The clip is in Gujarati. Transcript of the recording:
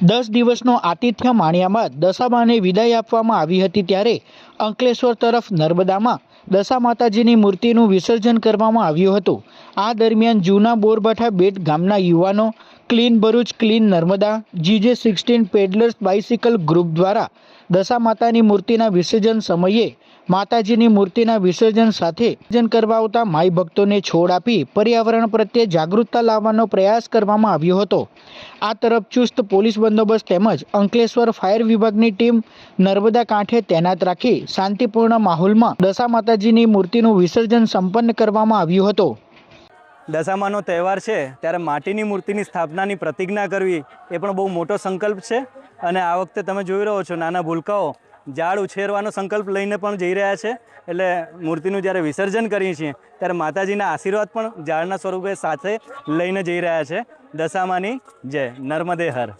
દસ દિવસનો આતિથ્ય માણ્યા બાદ દશામાને વિદાય આપવામાં આવી હતી ત્યારે અંકલેશ્વર તરફ નર્મદામાં દશા માતાજીની મૂર્તિનું વિસર્જન કરવામાં આવ્યું હતું. આ દરમિયાન જૂના બોરભાઠા બેટ ગામના યુવાનો clean Bharuch, clean Narmada, GJ sixteen pedallers bicycle group દ્વારા દશા માતાની મૂર્તિના વિસર્જન સમયે માતાજીની મૂર્તિના વિસર્જન સાથે વિસર્જન કરવા આવતા માઈ ભક્તોને છોડ આપી પર્યાવરણ પ્રત્યે જાગૃતતા લાવવાનો પ્રયાસ કરવામાં આવ્યો હતો. આ તરફ ચુસ્ત પોલીસ બંદોબસ્ત તેમજ અંકલેશ્વર ફાયર વિભાગની ટીમ નર્મદા કાંઠે તૈનાત રાખી શાંતિપૂર્ણ માહોલમાં દશા માતાજીની મૂર્તિનું વિસર્જન સંપન્ન કરવામાં આવ્યું હતું. દશામાનો તહેવાર છે, ત્યારે માટીની મૂર્તિની સ્થાપનાની પ્રતિજ્ઞા કરવી એ પણ બહુ મોટો સંકલ્પ છે. અને આ વખતે તમે જોઈ રહ્યો છો નાના ભૂલકાઓ, ઝાડ ઉછેરવાનો સંકલ્પ લઈને પણ જઈ રહ્યા છે. એટલે મૂર્તિનું જ્યારે વિસર્જન કરીએ છીએ, ત્યારે માતાજીના આશીર્વાદ પણ ઝાડના સ્વરૂપે સાથે લઈને જઈ રહ્યા છે. દશામાની જય, નર્મદે હર.